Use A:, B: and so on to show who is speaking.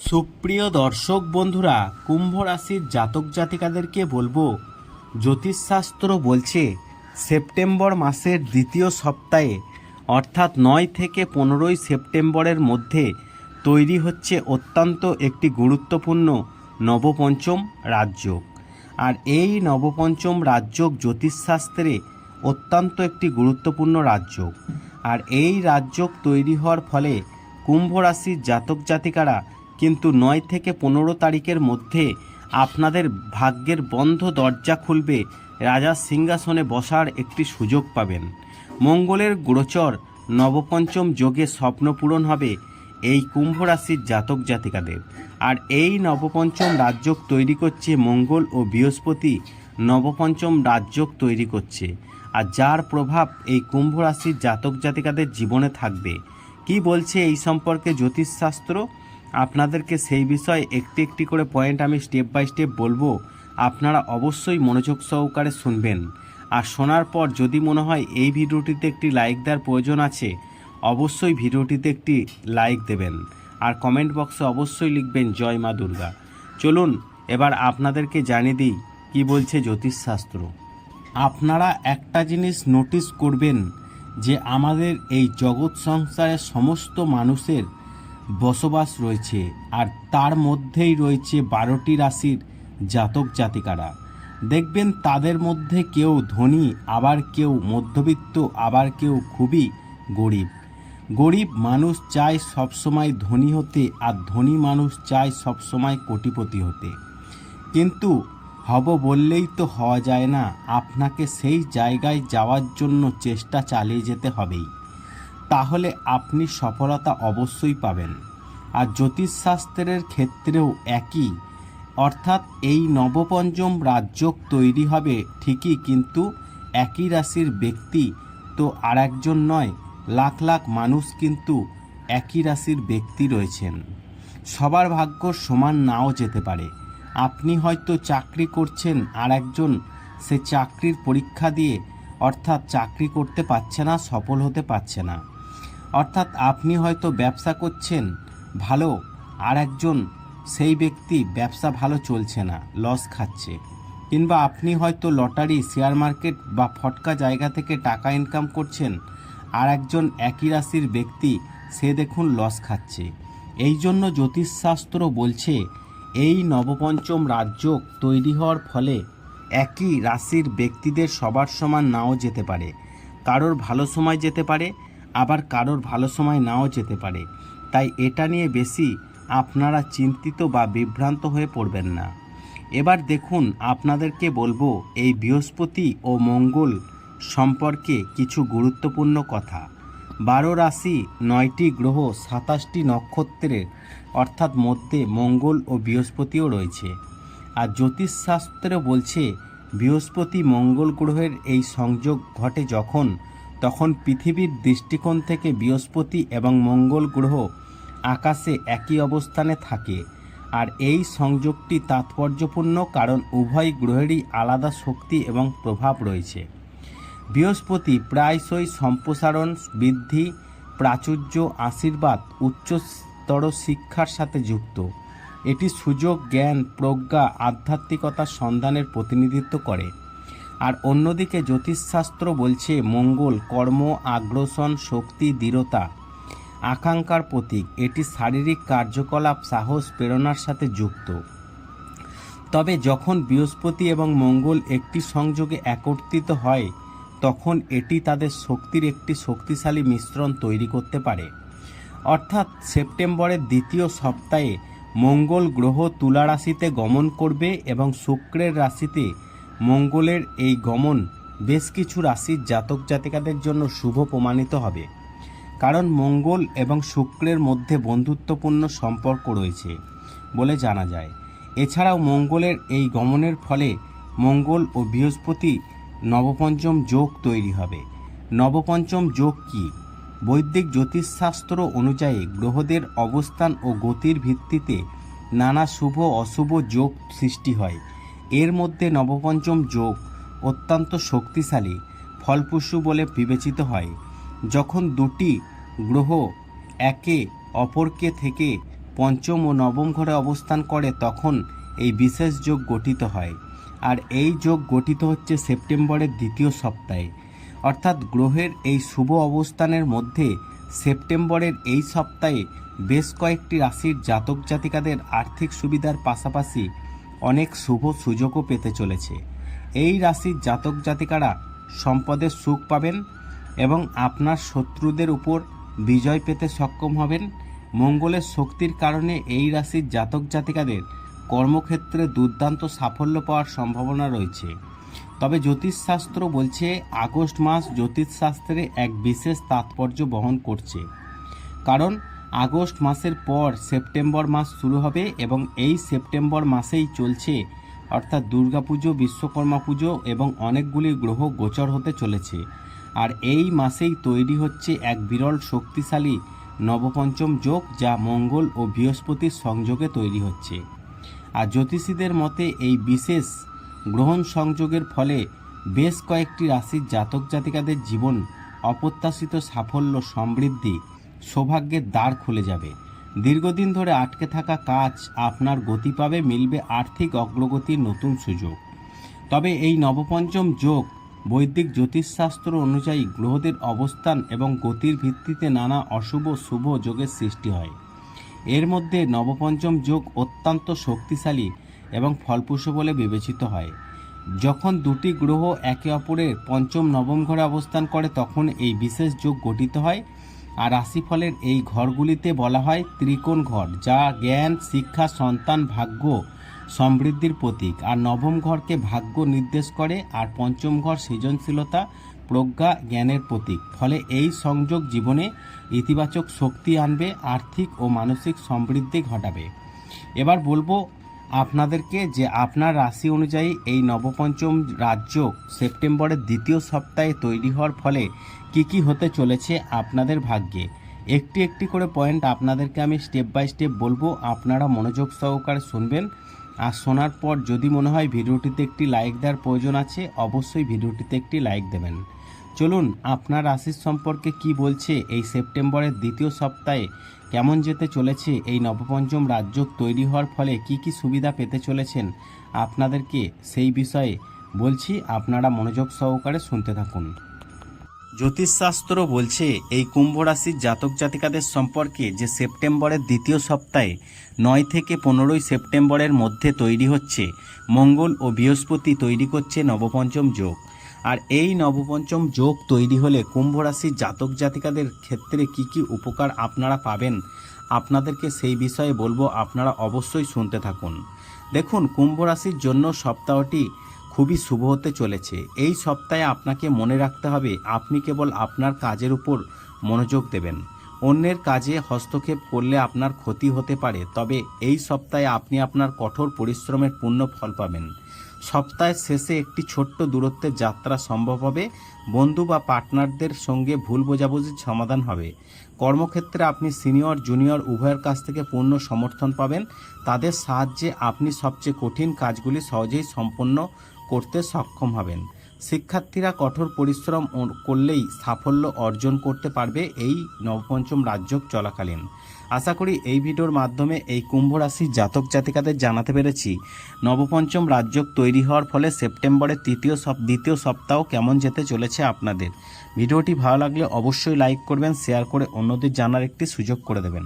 A: সুপ্রিয় দর্শক বন্ধুরা, কুম্ভ রাশির জাতক জাতিকাদেরকে বলব, জ্যোতিষশাস্ত্র বলছে সেপ্টেম্বর মাসের দ্বিতীয় সপ্তাহে, অর্থাৎ নয় থেকে পনেরোই সেপ্টেম্বরের মধ্যে তৈরি হচ্ছে অত্যন্ত একটি গুরুত্বপূর্ণ নবপঞ্চম রাজযোগ আর এই নবপঞ্চম রাজযোগ জ্যোতিষশাস্ত্রে অত্যন্ত একটি গুরুত্বপূর্ণ রাজযোগ আর এই রাজযোগ তৈরি হওয়ার ফলে কুম্ভ রাশির জাতক জাতিকারা কিন্তু নয় থেকে পনেরো তারিখের মধ্যে আপনাদের ভাগ্যের বন্ধ দরজা খুলবে। রাজার সিংহাসনে বসার একটি সুযোগ পাবেন। মঙ্গলের গোচর নবপঞ্চম যোগে স্বপ্ন পূরণ হবে এই কুম্ভ রাশির জাতক জাতিকাদের। আর এই নবপঞ্চম রাজযোগ তৈরি করছে মঙ্গল ও বৃহস্পতি নবপঞ্চম রাজযোগ তৈরি করছে। আর যার প্রভাব এই কুম্ভ রাশির জাতক জাতিকাদের জীবনে থাকবে। কি বলছে এই সম্পর্কে জ্যোতিষশাস্ত্র? আপনাদেরকে সেই বিষয়ে একটি একটি করে পয়েন্ট আমি স্টেপ বাই স্টেপ বলব। আপনারা অবশ্যই মনোযোগ সহকারে শুনবেন। আর শোনার পর যদি মনে হয় এই ভিডিওটিতে একটি লাইক দেওয়ার প্রয়োজন আছে, অবশ্যই ভিডিওটিতে একটি লাইক দেবেন। আর কমেন্ট বক্সে অবশ্যই লিখবেন, জয় মা দুর্গা। চলুন, এবার আপনাদেরকে জানিয়ে দিই কী বলছে জ্যোতিষশাস্ত্র। আপনারা একটা জিনিস নোটিস করবেন যে আমাদের এই জগৎ সংসারের সমস্ত মানুষের বসবাস রয়েছে আর তার মধ্যেই রয়েছে বারোটি রাশির জাতক জাতিকারা। দেখবেন তাদের মধ্যে কেউ ধনী, আবার কেউ মধ্যবিত্ত, আবার কেউ খুবই গরিব। গরিব মানুষ চায় সবসময় ধনী হতে আর ধনী মানুষ চায় সবসময় কোটিপতি হতে। কিন্তু হব বললেই তো হওয়া যায় না, আপনাকে সেই জায়গায় যাওয়ার জন্য চেষ্টা চালিয়ে যেতে হবেই। তাহলে আপনি সফলতা অবশ্যই পাবেন। আর জ্যোতিষশাস্ত্রের ক্ষেত্রেও একই। অর্থাৎ এই নবপঞ্চম রাজযোগ তৈরি হবে ঠিকই, কিন্তু একই রাশির ব্যক্তি তো আর একজন নয়, লাখ লাখ মানুষ কিন্তু একই রাশির ব্যক্তি রয়েছেন। সবার ভাগ্য সমান নাও যেতে পারে। আপনি হয়তো চাকরি করছেন আর একজন সে চাকরির পরীক্ষা দিয়ে অর্থাৎ চাকরি করতে পারছে না, সফল হতে পারছে না। অর্থাৎ আপনি হয়তো ব্যবসা করছেন ভালো, আর একজন সেই ব্যক্তি ব্যবসা ভালো চলছে না লস খাচ্ছে। কিংবা আপনি হয়তো লটারি শেয়ার মার্কেট বা ফটকা জায়গা থেকে টাকা ইনকাম করছেন, আর একজন একই রাশির ব্যক্তি সে দেখুন লস খাচ্ছে। এই জন্য জ্যোতিষশাস্ত্র বলছে, এই নবপঞ্চম রাজযোগ তৈরি হওয়ার ফলে একই রাশির ব্যক্তিদের সবার সমান নাও যেতে পারে। কারোর ভালো সময় যেতে পারে আবার কারোর ভালো সময় নাও যেতে পারে। তাই এটা নিয়ে বেশি আপনারা চিন্তিত বা বিভ্রান্ত হয়ে পড়বেন না। এবার দেখুন আপনাদেরকে বলব এই বৃহস্পতি ও মঙ্গল সম্পর্কে কিছু গুরুত্বপূর্ণ কথা। বারো রাশি নয়টি গ্রহ সাতাশটি নক্ষত্রের অর্থাৎ মধ্যে মঙ্গল ও বৃহস্পতিও রয়েছে। আর জ্যোতিষশাস্ত্র বলছে বৃহস্পতি মঙ্গল গ্রহের এই সংযোগ ঘটে যখন তখন পৃথিবীর দৃষ্টিকোণ থেকে বৃহস্পতি এবং মঙ্গল গ্রহ আকাশে একই অবস্থানে থাকে, আর এই সংযোগটি তাৎপর্যপূর্ণ কারণ উভয় গ্রহেরই আলাদা শক্তি এবং প্রভাব রয়েছে। বৃহস্পতি প্রায়শই সম্প্রসারণ, বৃদ্ধি, প্রাচুর্য, আশীর্বাদ উচ্চস্তর শিক্ষার সাথে যুক্ত। এটি সুযোগ, জ্ঞান, প্রজ্ঞা, আধ্যাত্মিকতার সন্ধানের প্রতিনিধিত্ব করে। আর অন্যদিকে জ্যোতিষশাস্ত্র বলছে, মঙ্গল, কর্ম, আগ্রাসন, শক্তি, দৃঢ়তা, আকাঙ্ক্ষার প্রতীক। এটি শারীরিক কার্যকলাপ, সাহস, প্রেরণার সাথে যুক্ত। তবে যখন বৃহস্পতি এবং মঙ্গল একটি সংযোগে একত্রিত হয়, তখন এটি তাদের শক্তির একটি শক্তিশালী মিশ্রণ তৈরি করতে পারে। অর্থাৎ সেপ্টেম্বরের দ্বিতীয় সপ্তাহে মঙ্গল গ্রহ তুলা রাশিতে গমন করবে এবং শুক্রের রাশিতে মঙ্গলের এই গমন বেশ কিছু রাশির জাতক জাতিকাদের জন্য শুভ প্রমাণিত হবে। কারণ মঙ্গল এবং শুক্রের মধ্যে বন্ধুত্বপূর্ণ সম্পর্ক রয়েছে বলে জানা যায়। এছাড়াও মঙ্গলের এই গমনের ফলে মঙ্গল ও বৃহস্পতি নবপঞ্চম যোগ তৈরি হবে। নবপঞ্চম যোগ কি? বৈদিক জ্যোতিষশাস্ত্র অনুযায়ী গ্রহদের অবস্থান ও গতির ভিত্তিতে নানা শুভ অশুভ যোগ সৃষ্টি হয়। এর মধ্যে নবপঞ্চম যোগ অত্যন্ত শক্তিশালী, ফলপ্রসূ বলে বিবেচিত হয়। যখন দুটি গ্রহ একে অপরকে থেকে পঞ্চম ও নবম ঘরে অবস্থান করে, তখন এই বিশেষ যোগ গঠিত হয়। আর এই যোগ গঠিত হচ্ছে সেপ্টেম্বরের দ্বিতীয় সপ্তাহে। অর্থাৎ গ্রহের এই শুভ অবস্থানের মধ্যে সেপ্টেম্বরের এই সপ্তাহে বেশ কয়েকটি রাশির জাতক জাতিকাদের আর্থিক সুবিধার পাশাপাশি অনেক শুভ সুযোগও পেতে চলেছে। এই রাশির জাতক জাতিকারা সম্পদের সুখ পাবেন এবং আপনার শত্রুদের উপর বিজয় পেতে সক্ষম হবেন। মঙ্গলের শক্তির কারণে এই রাশির জাতক জাতিকাদের কর্মক্ষেত্রে দুর্দান্ত সাফল্য পাওয়ার সম্ভাবনা রয়েছে। তবে জ্যোতিষশাস্ত্র বলছে, আগস্ট মাস জ্যোতিষশাস্ত্রে এক বিশেষ তাৎপর্য বহন করছে। কারণ আগস্ট মাসের পর সেপ্টেম্বর মাস শুরু হবে এবং এই সেপ্টেম্বর মাসেই চলছে, অর্থাৎ দুর্গাপুজো, বিশ্বকর্মা পুজো এবং অনেকগুলি গ্রহ গোচর হতে চলেছে। আর এই মাসেই তৈরি হচ্ছে এক বিরল শক্তিশালী নবপঞ্চম যোগ যা মঙ্গল ও বৃহস্পতির সংযোগে তৈরি হচ্ছে। আর জ্যোতিষীদের মতে এই বিশেষ গ্রহণ সংযোগের ফলে বেশ কয়েকটি রাশির জাতক জাতিকাদের জীবন অপ্রত্যাশিত সাফল্য সমৃদ্ধি সৌভাগ্যের দ্বার খুলে যাবে। দীর্ঘদিন ধরে আটকে থাকা কাজ আপনার গতি পাবে, মিলবে আর্থিক অগ্রগতির নতুন সুযোগ। তবে এই নবপঞ্চম যোগ বৈদিক জ্যোতিষশাস্ত্র অনুযায়ী গ্রহদের অবস্থান এবং গতির ভিত্তিতে নানা অশুভ, শুভ যোগের সৃষ্টি হয়। এর মধ্যে নবপঞ্চম যোগ অত্যন্ত শক্তিশালী এবং ফলপ্রসূ বলে বিবেচিত হয়। যখন দুটি গ্রহ একে অপরের পঞ্চম, নবম ঘরে অবস্থান করে, তখন এই বিশেষ যোগ গঠিত হয়। আর রাশিফলের এই ঘরগুলিতে বলা হয় ত্রিকোণ ঘর, যা জ্ঞান, শিক্ষা, সন্তান, ভাগ্য সমৃদ্ধির প্রতীক। আর নবম ঘরকে ভাগ্য নির্দেশ করে, আর পঞ্চম ঘর সৃজনশীলতা, প্রজ্ঞা, জ্ঞানের প্রতীক। ফলে এই সংযোগ জীবনে ইতিবাচক শক্তি আনবে, আর্থিক ও মানসিক সমৃদ্ধি ঘটাবে। এবার বলব আপনাদেরকে যে আপনার রাশি অনুযায়ী এই নবপঞ্চম রাজ্য সেপ্টেম্বরের দ্বিতীয় সপ্তাহে তৈরি হওয়ার ফলে কি কি হতে চলেছে আপনাদের ভাগ্যে? একটি একটি করে পয়েন্ট আপনাদেরকে আমি স্টেপ বাই স্টেপ বলব। আপনারা মনোযোগ সহকারে শুনবেন। আর শোনার পর যদি মনে হয় ভিডিওটিতে একটি লাইক দেওয়ার প্রয়োজন আছে, অবশ্যই ভিডিওটিতে একটি লাইক দেবেন। চলুন আপনার রাশির সম্পর্কে কি বলছে এই সেপ্টেম্বরের দ্বিতীয় সপ্তাহে? কেমন যেতে চলেছে এই নবপঞ্চম রাজ্য তৈরি হওয়ার ফলে কি কি সুবিধা পেতে চলেছেন আপনাদেরকে সেই বিষয়ে বলছি, আপনারা মনোযোগ সহকারে শুনতে থাকুন। জ্যোতিষশাস্ত্র বলছে, এই কুম্ভ রাশির জাতক জাতিকাদের সম্পর্কে যে সেপ্টেম্বরের দ্বিতীয় সপ্তাহে নয় থেকে পনেরোই সেপ্টেম্বরের মধ্যে তৈরি হচ্ছে, মঙ্গল ও বৃহস্পতি তৈরি করছে নবপঞ্চম যোগ। আর এই নবপঞ্চম যোগ তৈরি হলে কুম্ভ রাশির জাতক জাতিকাদের ক্ষেত্রে কি কি উপকার আপনারা পাবেন, আপনাদেরকে সেই বিষয়ে বলব আপনারা অবশ্যই শুনতে থাকুন। দেখুন, কুম্ভ রাশির জন্য সপ্তাহটি খুবই শুভ হতে চলেছে। এই সপ্তাহে আপনাকে মনে রাখতে হবে, আপনি কেবল আপনার কাজের উপর মনোযোগ দেবেন। অন্যের কাজে হস্তক্ষেপ করলে আপনার ক্ষতি হতে পারে, তবে এই সপ্তাহে আপনি আপনার কঠোর পরিশ্রমের পূর্ণ ফল পাবেন। সপ্তাহের শেষে একটি ছোট্ট দূরত্বের যাত্রা সম্ভব হবে। বন্ধু বা পার্টনারদের সঙ্গে ভুল বোঝাবুঝির সমাধান হবে। কর্মক্ষেত্রে আপনি সিনিয়র, জুনিয়র, উভয়ের কাছ থেকে পূর্ণ সমর্থন পাবেন। তাদের সাহায্যে আপনি সবচেয়ে কঠিন কাজগুলি সহজেই সম্পন্ন করতে সক্ষম হবেন। শিক্ষার্থীরা কঠোর পরিশ্রম করলেই সাফল্য অর্জন করতে পারবে, এই নবপঞ্চম রাজ্য চলাকালীন। আশা করি এই ভিডিওর মাধ্যমে এই কুম্ভ রাশির জাতক জাতিকাদের জানাতে পেরেছি। নবপঞ্চম রাজ্যক তৈরি হওয়ার ফলে সেপ্টেম্বরের তৃতীয় সপ, দ্বিতীয় সপ্তাহ কেমন যেতে চলেছে আপনাদের। ভিডিওটি ভালো লাগলে অবশ্যই লাইক করবেন, শেয়ার করে অন্যদের জানার একটি সুযোগ করে দেবেন।